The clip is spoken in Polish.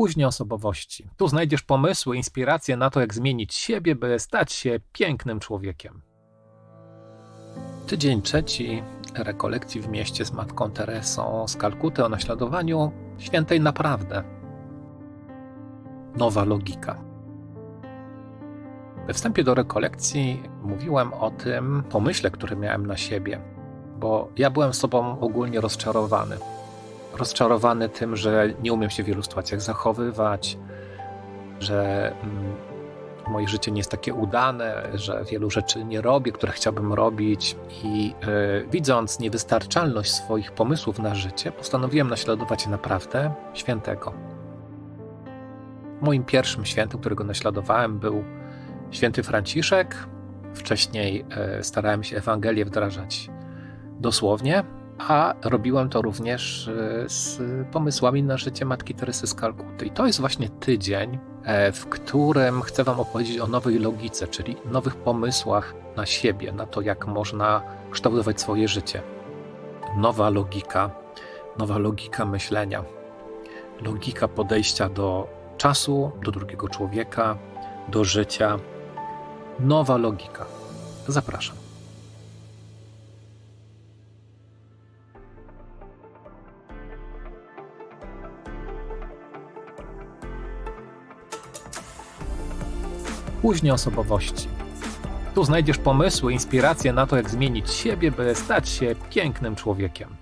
Później osobowości. Tu znajdziesz pomysły, inspiracje na to, jak zmienić siebie, by stać się pięknym człowiekiem. Tydzień trzeci rekolekcji w mieście z matką Teresą z Kalkuty o naśladowaniu świętej naprawdę. Nowa logika. We wstępie do rekolekcji mówiłem o tym pomyśle, który miałem na siebie, bo ja byłem sobą ogólnie rozczarowany. Rozczarowany tym, że nie umiem się w wielu sytuacjach zachowywać, że mm, moje życie nie jest takie udane, że wielu rzeczy nie robię, które chciałbym robić i e, widząc niewystarczalność swoich pomysłów na życie, postanowiłem naśladować naprawdę świętego. Moim pierwszym świętym, którego naśladowałem, był święty Franciszek. Wcześniej e, starałem się Ewangelię wdrażać dosłownie, a robiłem to również e, z pomysłami na życie Matki Teresy z Kalkuty. I to jest właśnie tydzień, e, w którym chcę Wam opowiedzieć o nowej logice, czyli nowych pomysłach na siebie, na to, jak można kształtować swoje życie. Nowa logika, nowa logika myślenia, logika podejścia do czasu, do drugiego człowieka, do życia. Nowa logika. Zapraszam. Później osobowości. Tu znajdziesz pomysły, inspiracje na to, jak zmienić siebie, by stać się pięknym człowiekiem.